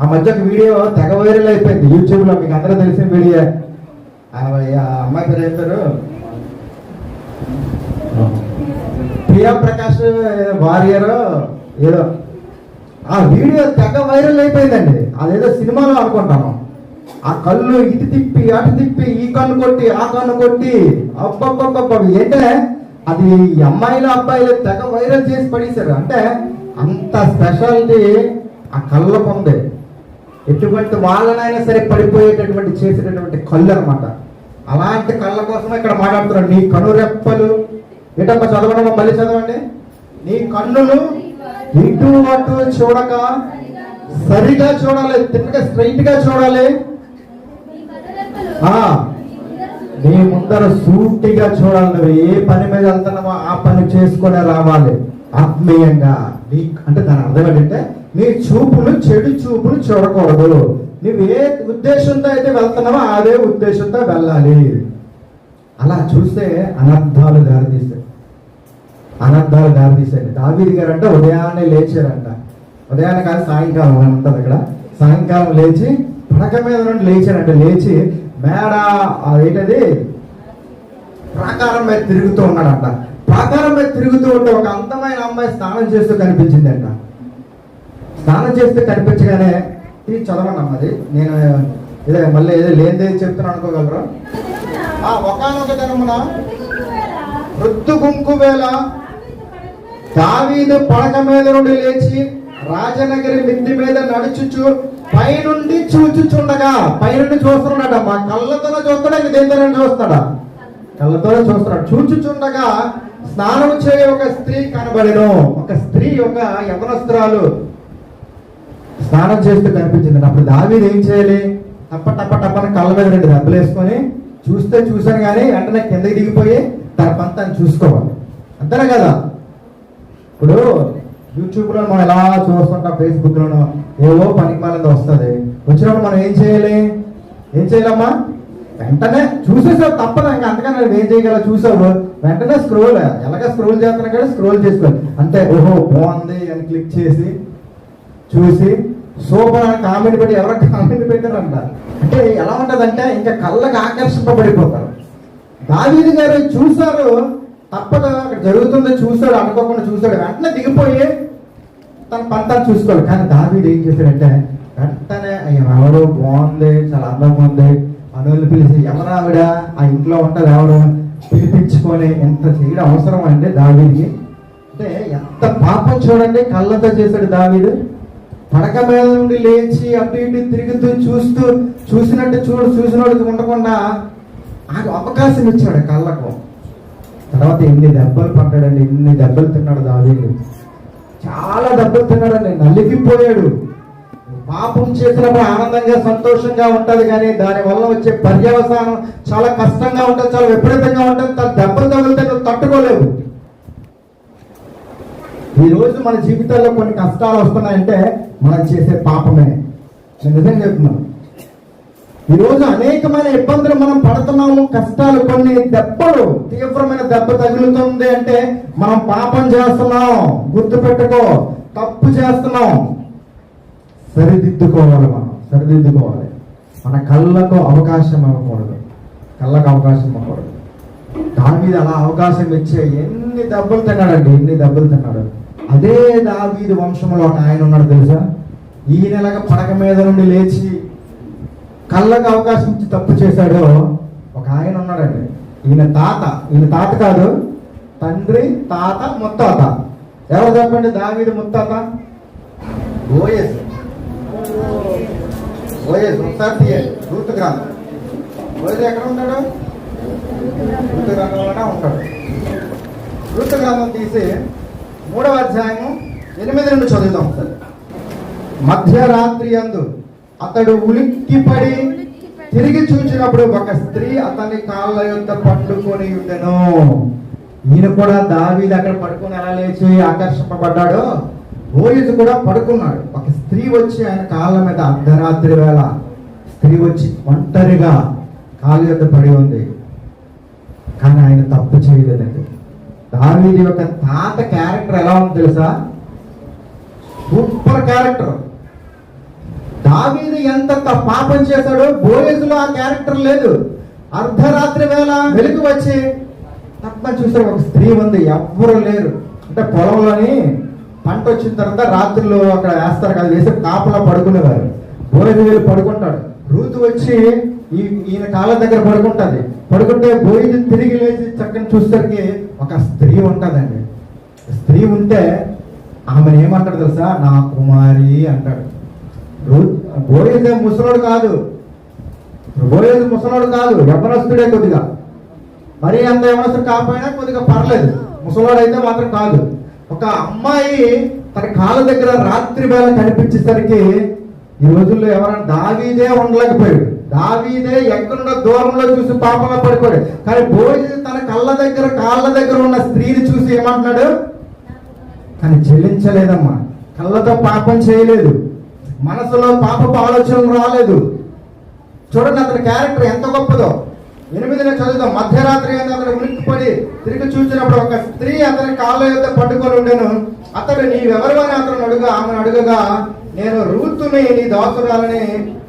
ఆ మధ్య ఒక వీడియో తెగ వైరల్ అయిపోయింది. యూట్యూబ్లో మీకు అందరూ తెలిసిన వీడియో. ఆ అమ్మాయి పేరు ఏం పేరు? ప్రియా ప్రకాష్ వారియర్ ఏదో. ఆ వీడియో తెగ వైరల్ అయిపోయిందండి. అదేదో సినిమాలో అనుకుంటాను. ఆ కళ్ళు ఇటు తిప్పి అటు తిప్పి ఈ కన్ను కొట్టి ఆ కన్ను కొట్టి అబ్బబ్బబ్బబ్బ. ఏంటంటే అది అమ్మాయిలు అబ్బాయిలు తెగ వైరల్ చేసి పడేశారు. అంటే అంత స్పెషాలిటీ ఆ కళ్ళ పొందే. ఎటువంటి వాళ్ళనైనా సరే పడిపోయేటటువంటి చేసేటటువంటి కళ్ళు అనమాట అలాంటి కళ్ళ కోసం ఇక్కడ మాట్లాడుతున్నాడు నీ కనురెప్పలు ఏంటమ్మా చదవడం మళ్ళీ చదవండి. నీ కన్నులు ఇటు అటు చూడక సరిగా చూడాలి. తిన్నగా స్ట్రైట్గా చూడాలి నీ ముందర సూటిగా చూడాలి. నువ్వు ఏ పని మీద వెళ్తున్నావో ఆ పని చేసుకునే రావాలి. ఆత్మీయంగా. నీ అంటే దాని అర్థం ఏంటంటే నీ చూపులు చెడు చూపులు చూడకూడదు. నువ్వు ఏ ఉద్దేశంతో అయితే వెళ్తున్నావో అదే ఉద్దేశంతో వెళ్ళాలి. అలా చూస్తే అనర్థాలు దారితీస్తాయి. అనర్థాలు దారితీసాయి దావీది గారు అంటే ఉదయాన్నే లేచారంట. ఉదయాన్నే కాదు సాయంకాలం అని ఉంటుంది అక్కడ. సాయంకాలం లేచి పడక మీద నుండి లేచారంట. లేచి మేడ ఏంటది? ప్రాకారం మీద తిరుగుతూ ఉన్నాడంట. ప్రాకారం మీద తిరుగుతూ ఉంటే ఒక అందమైన అమ్మాయి స్నానం చేస్తూ కనిపించిందంట. స్నానం చేస్తే కనిపించగానే ఇది చదవండి అమ్మది నేను ఇదే మళ్ళీ ఏదో లేనిదే చెప్తాను అనుకోగలరా? ఆ ఒకనొక దినమున వృద్ధు గుంకు వేళ దావీదు పడక మీద నుండి లేచి రాజనగరి మిద్ది మీద నడుచుచు పైనుండి చూచుచుండగా పైనుండి చూస్తున్నాడట మా కళ్ళతోనే చూస్తాడా ఇంక దేనితోనే చూస్తాడా? కళ్ళతోనే చూస్తున్నాడు. చూచుచుండగా స్నానం చేయ ఒక స్త్రీ కనబడెను. ఒక స్త్రీ ఒక యవనస్త్రాలు స్నానం చేస్తూ కనిపించింది. అప్పుడు దావీదు ఏం చేయాలి? టప్ప టప్ప టప్పని కళ్ళ మీద రెండు దెబ్బలు వేసుకొని చూస్తే చూశాను కానీ వెంటనే కిందకి దిగిపోయి తన పని తను చూసుకోవాలి. అంతేనా కదా? ఇప్పుడు యూట్యూబ్లో మనం ఎలా చూస్తుంటాం ఫేస్బుక్లోనో ఏవో పనికి మాలింది వస్తుంది. వచ్చినప్పుడు మనం ఏం చేయాలి? ఏం చేయాలమ్మా? వెంటనే చూసేసావు తప్పదు ఇంకా అంతకన్నా ఏం చేయగల చూసావు. వెంటనే స్క్రోల్ ఎలాగ స్క్రోల్ చేస్తున్నా కానీ స్క్రోల్ చేసుకోవాలి. అంటే ఓహో బాగుంది అని క్లిక్ చేసి చూసి సూపర్ అని కామెంట్ పెట్టి ఎవరో కామెంట్ పెట్టారంట. అంటే ఎలా ఉంటుందంటే ఇంకా కళ్ళకు ఆకర్షింపబడిపోతారు. దావీదు గారు చూశారు తప్పక అక్కడ జరుగుతుంది చూశాడు అనుకోకుండా చూశాడు. వెంటనే దిగిపోయి తన పంతాన్ని చూసుకోవాలి. కానీ దావీదు ఏం చేశాడంటే వెంటనే "అయ్య, ఎవరు బాగుంది చాలా అందంగా ఉంది అనువులు పిలిచి ఎవరు ఆవిడ? ఆ ఇంట్లో ఉంటుంది ఎవరు? పిలిపించుకొని ఎంత చేయడం అవసరం అండి దావీదికి? అంటే ఎంత పాపం చూడండి కళ్ళతో చేశాడు దావీదు. పడక మీద నుండి లేచి అటు ఇటు తిరుగుతూ చూస్తూ చూసినట్టు చూడు చూసినోడికి ఉండకుండా ఆ అవకాశం ఇచ్చాడు కళ్ళకు. తర్వాత ఎన్ని దెబ్బలు పడ్డాడండి ఎన్ని దెబ్బలు తిన్నాడు దావీదు. చాలా దెబ్బలు తిన్నాడండి నలిగిపోయాడు. పాపం చేసినప్పుడు ఆనందంగా సంతోషంగా ఉంటుంది కానీ దానివల్ల వచ్చే పర్యవసానం చాలా కష్టంగా ఉంటుంది చాలా విపరీతంగా ఉంటుంది తన దెబ్బలు తగిలితే తట్టుకోలేవు. ఈ రోజు మన జీవితాల్లో కొన్ని కష్టాలు వస్తున్నాయంటే మనం చేసే పాపమే. నేను నిజంగా చెప్తున్నాను. ఈరోజు అనేకమైన ఇబ్బందులు మనం పడుతున్నాము కష్టాలు కొన్ని దెబ్బలు తీవ్రమైన దెబ్బ తగులుతుంది అంటే మనం పాపం చేస్తున్నాం. గుర్తుపెట్టుకో తప్పు చేస్తున్నాం. సరిదిద్దుకోవాలి మనం సరిదిద్దుకోవాలి. మన కళ్ళకు అవకాశం ఇవ్వకూడదు. కళ్ళకు అవకాశం ఇవ్వకూడదు. దాని మీద అలా అవకాశం ఇచ్చే ఎన్ని దెబ్బలు తిన్నాడండి? ఎన్ని దెబ్బలు తిన్నాడు? అదే దావీదు వంశంలో ఒక ఆయన ఉన్నాడు తెలుసా? ఈ నెలగా పడక మీద నుండి లేచి కళ్ళకు అవకాశం ఇచ్చి తప్పు చేశాడో ఒక ఆయన ఉన్నాడండి. ఈయన తాత ఈయన తాత కాదు తండ్రి తాత ముత్తాత. ఎవరు చెప్పండి? దావీదు ముత్తాత? ఓఎస్. ఓఎస్ ఒకసారి తీయండి. రూతు గ్రంథం. ఓఎస్ ఎక్కడ ఉంటాడు? ఋతు గ్రామంలోనే ఉంటాడు. ఋతు గ్రామం తీసి మూడవ అధ్యాయము ఎనిమిది నుండి చదువుతాం సార్ మధ్యరాత్రి అందు అతడు ఉలిక్కిపడి తిరిగి చూచినప్పుడు ఒక స్త్రీ అతని కాళ్ళ యొక్క పట్టుకొని ఉండెను. ఈయన కూడా దావీది అక్కడ పడుకొని ఎలా లేచి ఆకర్షింపబడ్డాడో బోయిజు కూడా పడుకున్నాడు. ఒక స్త్రీ వచ్చి ఆయన కాళ్ళ మీద అర్ధరాత్రి వేళ స్త్రీ వచ్చి ఒంటరిగా కాళ్ళ యొక్క పడి ఉంది. కానీ ఆయన తప్పు చేయలేదండి. దావీది యొక్క తాత క్యారెక్టర్ ఎలా ఉంది తెలుసా? Super character. దావీది ఎంత పాపం చేశాడో బోయేజ్లో ఆ క్యారెక్టర్ లేదు. అర్ధరాత్రి వేళ వెలుగు వచ్చి తప్ప చూస్తే ఒక స్త్రీ ఉంది ఎవ్వరు లేరు. అంటే పొలంలోని పంట వచ్చిన తర్వాత రాత్రిలో అక్కడ వేస్తారు కదా వేసి కాపలా పడుకునేవారు. బోయేజ్ వెళ్ళి పడుకుంటాడు. రూతు వచ్చి ఈ ఈయన కాళ్ళ దగ్గర పడుకుంటుంది. పడుకుంటే బోయిజు తిరిగి లేచి చక్కని చూసేసరికి ఒక స్త్రీ ఉంటుందండి. స్త్రీ ఉంటే ఆమెను ఏమంటాడు తెలుసా? నా కుమారి అంటాడు. బోయేదే బోయేజ్ ముసలోడు కాదు. బోయేది ముసలోడు కాదు యవనస్తుడే కొద్దిగా. మరి అంత యవనస్తుడు కాకపోయినా కొద్దిగా పర్లేదు. ముసలోడు అయితే మాత్రం కాదు. ఒక అమ్మాయి తన కాళ్ళ దగ్గర రాత్రి వేళ కనిపించేసరికి ఈ రోజుల్లో ఎవరైనా దావీదే ఉండలేకపోయాడు. దావీదే ఎక్కడున్న దూరంలో చూసి పాపంలో పడిపోయాడు కానీ భోజనం తన కళ్ళ దగ్గర కాళ్ళ దగ్గర ఉన్న స్త్రీని చూసి ఏమంటున్నాడు? కానీ చెల్లించలేదమ్మా. కళ్ళతో పాపం చేయలేదు. మనసులో పాపపు ఆలోచనలు రాలేదు. చూడండి అతని క్యారెక్టర్ ఎంత గొప్పదో. ఎనిమిదిన చదువుతాం మధ్యరాత్రి అయింది అతను ఉలిక్కిపడి తిరిగి చూసినప్పుడు ఒక స్త్రీ అతని కాళ్ళ యొక్క పట్టుకొని ఉండేను. అతడు నీవెవరు? అని అతను అడుగా ఆమెను అడుగగా నేను రూతుని నీ దాసురాలని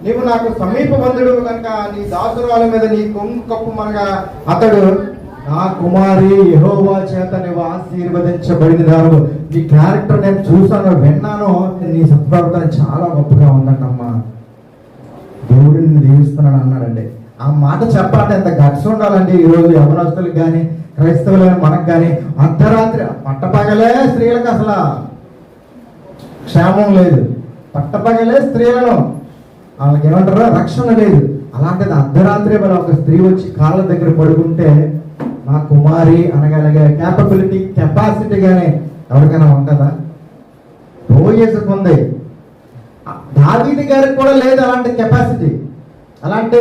నీవు నాకు సమీప బంధుడు కనుక నీ దాసురాల మీద నీ కొంకప్పు మనగా అతడు నా కుమారి యహోవా చేత నువ్వు ఆశీర్వదించబడిన దారు నీ క్యారెక్టర్ నేను చూసాను విన్నాను నీ సత్ప్రవర్తన చాలా గొప్పగా ఉందంటమ్మా. దేవుడిని దీవిస్తున్నాడు అన్నాడండి. ఆ మాట చెప్పాలంటే ఎంత గట్స్ ఉండాలండి ఈ రోజు యవనస్తులకు కానీ క్రైస్తవులైన మనకు కానీ అర్ధరాత్రి పట్టపగలే స్త్రీలకు అసలు క్షేమం లేదు. పట్టపగలే స్త్రీలను. వాళ్ళకి ఏమంటారు రక్షణ లేదు. అలాంటిది అర్ధరాత్రి మన ఒక స్త్రీ వచ్చి కాళ్ళ దగ్గర పడుకుంటే నా కుమారి అనగలిగే క్యాపబిలిటీ కెపాసిటీ కానీ ఎవరికైనా ఉంటుందా? బోయేసుకు ఉంది. దావీది గారికి కూడా లేదు అలాంటి కెపాసిటీ అలాంటి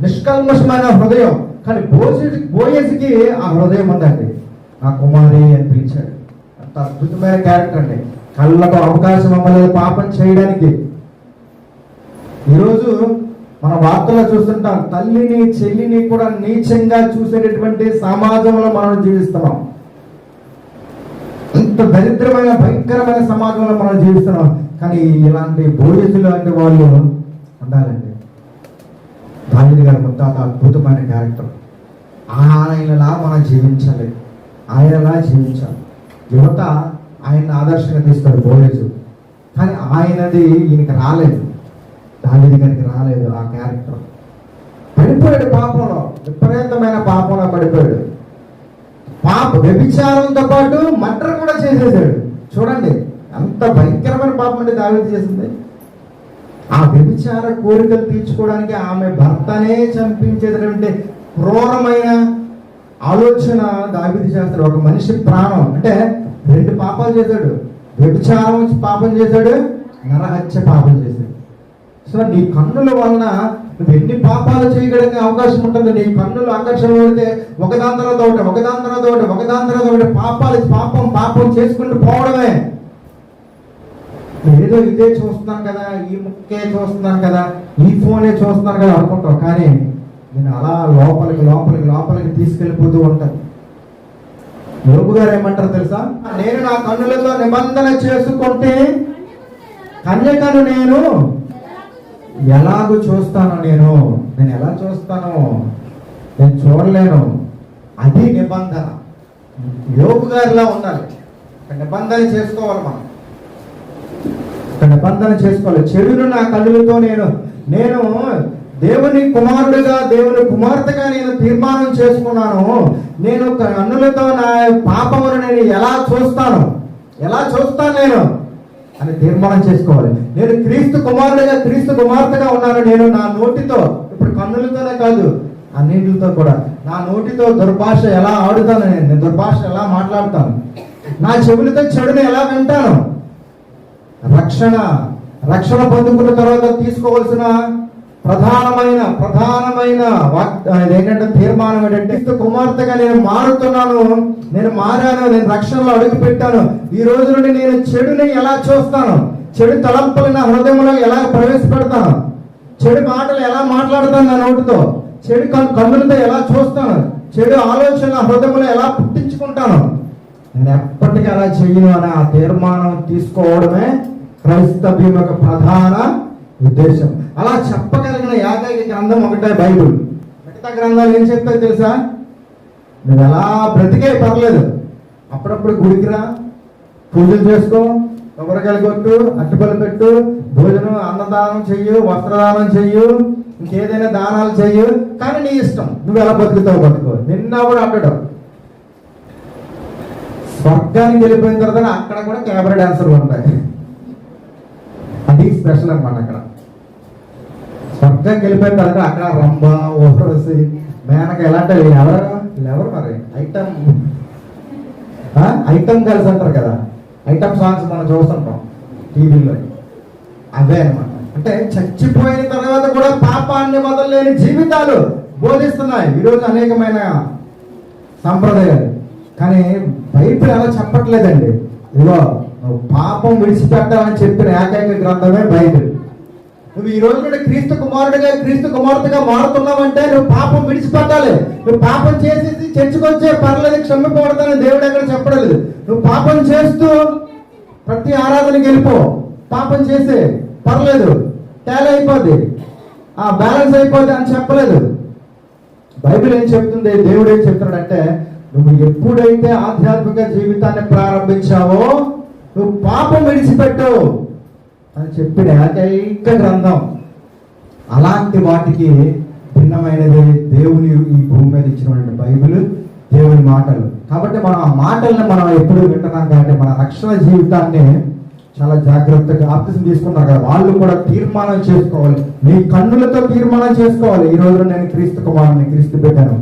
నిష్కల్మషమైన హృదయం. కానీ బోయేసి బోయేసికి ఆ హృదయం ఉందండి. నా కుమారి అని పిలిచాడు. అంత అద్భుతమైన క్యారెక్టర్ అండి. కళ్ళకు అవకాశం అవ్వలేదు పాపం చేయడానికి. ఈరోజు మన వార్తల్లో చూస్తుంటాం తల్లిని చెల్లిని కూడా నీచంగా చూసేటటువంటి సమాజంలో మనం జీవిస్తున్నాం. ఇంత దరిద్రమైన భయంకరమైన సమాజంలో మనం జీవిస్తున్నాం. కానీ ఇలాంటి బోధితులు లాంటి వాళ్ళు ఉండాలండి. దావిది గారి ముత్తాత అద్భుతమైన క్యారెక్టర్. ఆయనలా మనం జీవించాలి. ఆయనలా జీవించాలి. యువత ఆయన ఆదర్శంగా తీస్తాడు బోయేజు. కానీ ఆయనది ఈయనకి రాలేదు. దావిది గారికి రాలేదు ఆ క్యారెక్టర్. పడిపోయాడు పాపంలో. విపరీతమైన పాపంలో పడిపోయాడు. పాప వ్యభిచారంతో పాటు మటర్ కూడా చేసేసాడు. చూడండి అంత భయంకరమైన పాపం అంటే దావీదు చేసింది. ఆ వ్యభిచార కోరికలు తీర్చుకోవడానికి ఆమె భర్తనే చంపించేటటువంటి క్రూరమైన ఆలోచన దావీదు చేస్తాడు. ఒక మనిషి ప్రాణం. అంటే రెండు పాపాలు చేశాడు. వ్యభిచారం పాపం చేశాడు. నరహత్య పాపం చేశాడు. సో నీ కన్నుల వలన నువ్వు ఎన్ని పాపాలు చేయగలిగే అవకాశం ఉంటుంది నీ కన్నులు ఆకర్షణ పడితే ఒకదాని తర్వాత ఒకటి ఒకదాని తర్వాత ఒకటి ఒకదాని తర్వాత ఒకటి పాపాలు పాపం పాపం చేసుకుంటూ పోవడమే. ఏదో ఇదే చూస్తున్నాను కదా ఈ ముక్కే చూస్తున్నాను కదా ఈ ఫోనే చూస్తున్నాను కదా అనుకుంటావు. కానీ నేను అలా లోపలికి లోపలికి లోపలికి తీసుకెళ్ళిపోతూ ఉంటాను. యోబు గారు ఏమంటారు తెలుసా? నేను నా కన్నులతో నిబంధన చేసుకుంటే కన్యకను నేను ఎలాగూ చూస్తాను నేను? నేను ఎలా చూస్తాను? నేను చూడలేను. అది నిబంధన. యోగు గారిలా ఉండాలి. నిబంధన చేసుకోవాలి మనం. నిబంధన చేసుకోవాలి. చెడును నా కళ్ళులతో నేను నేను దేవుని కుమారుడిగా దేవుని కుమార్తెగా నేను తీర్మానం చేసుకున్నాను. నేను కన్నులతో నా పాపమును నేను ఎలా చూస్తాను? ఎలా చూస్తాను నేను? అని తీర్మానం చేసుకోవాలి. నేను క్రీస్తు కుమారుడిగా క్రీస్తు కుమార్తెగా ఉన్నాను. నేను నా నోటితో ఇప్పుడు కన్నులతోనే కాదు అన్నింటితో కూడా. నా నోటితో దుర్భాష ఎలా ఆడుతాను నేను? నేను దుర్భాష ఎలా మాట్లాడతాను? నా చెవులతో చెడుని ఎలా వింటాను? రక్షణ రక్షణ పొందుకున్న తర్వాత తీసుకోవాల్సిన ప్రధానమైన ప్రధానమైన ఏంటంటే తీర్మానం ఏంటంటే కుమార్తెగా నేను మారుతున్నాను నేను మారాను నేను రక్షణలో అడుగు పెట్టాను. ఈ రోజు నుండి నేను చెడుని ఎలా చూస్తాను? చెడు తలంపులు నా హృదయంలో ఎలా ప్రవేశపెడతాను? చెడు మాటలు ఎలా మాట్లాడతాను నా నోటితో? చెడు కన్- కన్నులతో ఎలా చూస్తాను? చెడు ఆలోచన నా హృదయంలో ఎలా పుట్టించుకుంటాను? నేను ఎప్పటికీ అలా చేయను అని ఆ తీర్మానం తీసుకోవడమే క్రైస్తవ్యం యొక్క ప్రధాన ఉద్దేశం. అలా చెప్పగలిగిన ఏకైక గ్రంథం ఒకటే బైబుల్. మిగతా గ్రంథాలు ఏం చెప్తాయి తెలుసా? నువ్వు ఎలా బ్రతికే పర్లేదు. అప్పుడప్పుడు గుడికిరా పూజలు చేసుకో కొబ్బరికాయలు కొట్టు అట్టుపల్లి పెట్టు భోజనం అన్నదానం చెయ్యు వస్త్రదానం చెయ్యు ఇంకేదైనా దానాలు చెయ్యు కానీ నీ ఇష్టం. నువ్వు ఎలా బతుకుతావు బతుకో నిన్న కూడా అడ్డడం స్వర్గానికి వెళ్ళిపోయిన తర్వాత అక్కడ కూడా కెమెరా డాన్సర్లు ఉంటాయి. అది స్పెషల్ అన్నమాట అక్కడ. స్వర్గం గెలిపోయిన తర్వాత అక్కడ రంభ ఓరసి మేనక ఎలాంటివి ఎవరు? ఎవరు మరి? ఐటమ్. ఐటమ్ కలిసి అంటారు కదా. ఐటమ్ సాంగ్స్ మనం చూస్తుంటాం టీవీలో. అవే అనమాట అంటే చచ్చిపోయిన తర్వాత కూడా పాపాన్ని వదలలేని జీవితాలు బోధిస్తున్నాయి. ఈరోజు అనేకమైన సంప్రదాయాలు. కానీ బైబిల్ అలా చెప్పట్లేదండి. ఇదిగో పాపం విడిచిపెట్టాలని చెప్పిన ఏకైక గ్రంథమే బైబిల్. నువ్వు ఈ రోజు నుండి క్రీస్తు కుమారుడిగా క్రీస్తు కుమార్తెగా మారుతున్నావంటే నువ్వు పాపం విడిచిపెట్టాలి. నువ్వు పాపం చేసేసి చర్చకొచ్చే పర్లేదు క్షమిపబడతానని దేవుడు ఎక్కడ చెప్పలేదు నువ్వు పాపం చేస్తూ ప్రతి ఆరాధనకి వెళ్ళిపో. పాపం చేసే పర్లేదు తేలా అయిపోద్ది. ఆ బ్యాలెన్స్ అయిపోద్ది అని చెప్పలేదు. బైబిల్ ఏం చెప్తుంది? దేవుడు ఏం చెప్తున్నాడంటే నువ్వు ఎప్పుడైతే ఆధ్యాత్మిక జీవితాన్ని ప్రారంభించావో నువ్వు పాపం విడిచిపెట్టు. అని చెప్పిన ఏకైక గ్రంథం. అలాంటి వాటికి భిన్నమైనది దేవుని ఈ భూమి మీద ఇచ్చినటువంటి బైబిల్ దేవుని మాటలు. కాబట్టి మనం ఆ మాటల్ని మనం ఎప్పుడు వింటున్నాం కాబట్టి మన రక్షణ జీవితాన్ని చాలా జాగ్రత్తగా ఆప్తిసం తీసుకున్నారు కదా. వాళ్ళు కూడా తీర్మానం చేసుకోవాలి. మీ కన్నులతో తీర్మానం చేసుకోవాలి. ఈ రోజు నేను క్రీస్తు కుమారుని క్రీస్తు పెట్టాను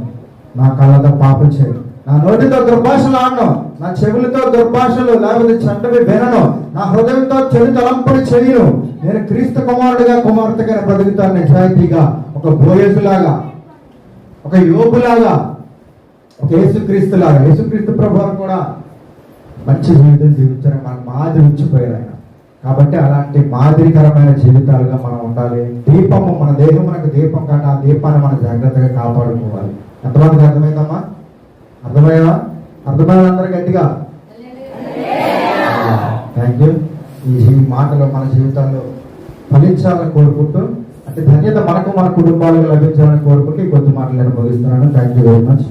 నా కళ్ళతో పాపం చేయడం నా నోటితో దుర్భాషలు ఆడను. నా చెవులతో దుర్భాషలు లేకపోతే చెడ్డవి వినను నా హృదయంతో చెడు తలంపడి చేయను. నేను క్రీస్తు కుమారుడిగా కుమార్తెగా బ్రతుకుతాను. నిజాయితీగా ఒక భోయసులాగా ఒక యోగులాగా ఒక యేసుక్రీస్తులాగా. యేసుక్రీస్తు ప్రభావం కూడా మంచి జీవితం జీవించారు మన మాదిరి ఉంచిపోయారు ఆయన. కాబట్టి అలాంటి మాదిరికరమైన జీవితాలుగా మనం ఉండాలి. దీపము మన దేహం మనకు దీపం కాబట్టి ఆ దీపాన్ని మనం జాగ్రత్తగా కాపాడుకోవాలి. ఎంతమందికి అర్థమైందమ్మా? అర్థమయ్యా అర్థమైన అందరూ గట్టిగా. థ్యాంక్ యూ ఈ మాటలు మన జీవితాల్లో ఫలించాలని కోరుకుంటూ అంటే ధన్యత మనకు మన కుటుంబాలకు లభించాలని కోరుకుంటూ ఈ కొద్ది మాటలు నేను ముగిస్తున్నాను. Thank you very much